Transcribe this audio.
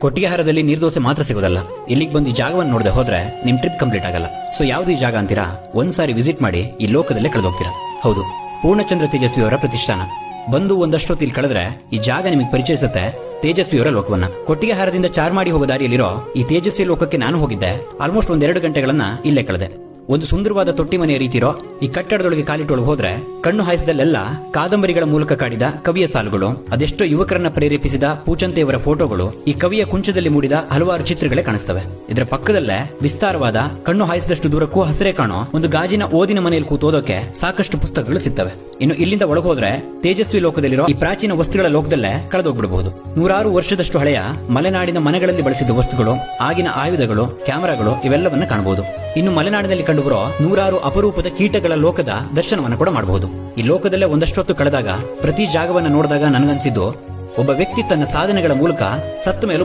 ಕೊಟ್ಟಿಗೆಹಾರದಲ್ಲಿ ನೀರ್ದೋಸೆ ಮಾತ್ರ ಸಿಗೋದಲ್ಲ. ಇಲ್ಲಿಗೆ ಬಂದು ಈ ಜಾಗವನ್ನು ನೋಡದೆ ಹೋದ್ರೆ ನಿಮ್ ಟ್ರಿಪ್ ಕಂಪ್ಲೀಟ್ ಆಗಲ್ಲ. ಸೊ ಯಾವ್ದು ಈ ಜಾಗ ಅಂತೀರಾ? ಒಂದ್ಸಾರಿ ವಿಸಿಟ್ ಮಾಡಿ ಈ ಲೋಕದಲ್ಲೇ ಕಳೆದೋಗ್ತೀರಾ. ಹೌದು. ಪೂರ್ಣಚಂದ್ರ ತೇಜಸ್ವಿಯವರ ಪ್ರತಿಷ್ಠಾನ. ಬಂದು ಒಂದಷ್ಟೊತ್ತು ಇಲ್ಲಿ ಕಳೆದ್ರೆ ಈ ಜಾಗ ನಿಮಗೆ ಪರಿಚಯಿಸುತ್ತೆ ತೇಜಸ್ವಿಯವರ ಲೋಕವನ್ನ. ಕೊಟ್ಟಿಗೆಹಾರದಿಂದ ಚಾರ್ ಮಾಡಿ ಹೋಗೋ ದಾರಿಯಲ್ಲಿರೋ ಈ ತೇಜಸ್ವಿ ಲೋಕಕ್ಕೆ ನಾನು ಹೋಗಿದ್ದೆ. ಆಲ್ಮೋಸ್ಟ್ ಒಂದೆರಡು ಗಂಟೆಗಳನ್ನ ಇಲ್ಲೇ ಕಳೆದೆ. ಒಂದು ಸುಂದರವಾದ ತೊಟ್ಟಿ ಮನೆಯ ರೀತಿರೋ ಈ ಕಟ್ಟಡದೊಳಗೆ ಕಾಲಿಟ್ಟೊಳಗೆ ಹೋದ್ರೆ ಕಣ್ಣು ಹಾಯಿಸಿದಲ್ಲೆಲ್ಲ ಕಾದಂಬರಿಗಳ ಮೂಲಕ ಕಾಡಿದ ಕವಿಯ ಸಾಲುಗಳು, ಅದೆಷ್ಟೋ ಯುವಕರನ್ನ ಪ್ರೇರೇಪಿಸಿದ ಪೂಚಂತೆಯವರ ಫೋಟೋಗಳು, ಈ ಕವಿಯ ಕುಂಚದಲ್ಲಿ ಮೂಡಿದ ಹಲವಾರು ಚಿತ್ರಗಳೇ ಕಾಣಿಸ್ತವೆ. ಇದರ ಪಕ್ಕದಲ್ಲೇ ವಿಸ್ತಾರವಾದ ಕಣ್ಣು ಹಾಯಿಸಿದಷ್ಟು ದೂರಕ್ಕೂ ಹಸಿರೇ ಕಾಣೋ ಒಂದು ಗಾಜಿನ ಓದಿನ ಮನೆಯಲ್ಲಿ ಕೂತೋದಕ್ಕೆ ಸಾಕಷ್ಟು ಪುಸ್ತಕಗಳು ಸಿಗ್ತವೆ. ಇನ್ನು ಇಲ್ಲಿಂದ ಒಳಗೋದ್ರೆ ತೇಜಸ್ವಿ ಲೋಕದಲ್ಲಿರೋ ಈ ಪ್ರಾಚೀನ ವಸ್ತುಗಳ ಲೋಕದಲ್ಲೇ ಕಳೆದೋಗ್ಬಿಡಬಹುದು. ನೂರಾರು ವರ್ಷದಷ್ಟು ಹಳೆಯ ಮಲೆನಾಡಿನ ಮನೆಗಳಲ್ಲಿ ಬಳಸಿದ ವಸ್ತುಗಳು, ಆಗಿನ ಆಯುಧಗಳು, ಕ್ಯಾಮೆರಾಗಳು ಇವೆಲ್ಲವನ್ನ ಕಾಣಬಹುದು. ಇನ್ನು ಮಲೆನಾಡಿನಲ್ಲಿ ಕಂಡುಬರೋ ನೂರಾರು ಅಪರೂಪದ ಕೀಟಗಳ ಲೋಕದ ದರ್ಶನವನ್ನು ಕೂಡ ಮಾಡಬಹುದು ಈ ಲೋಕದಲ್ಲೇ ಒಂದಷ್ಟು ಹೊತ್ತು ಕಳೆದಾಗ ಪ್ರತಿ ಜಾಗವನ್ನ ನೋಡಿದಾಗ ನನಗನ್ಸಿದ್ದು, ಒಬ್ಬ ವ್ಯಕ್ತಿ ತನ್ನ ಸಾಧನೆಗಳ ಮೂಲಕ ಸತ್ತ ಮೇಲೂ.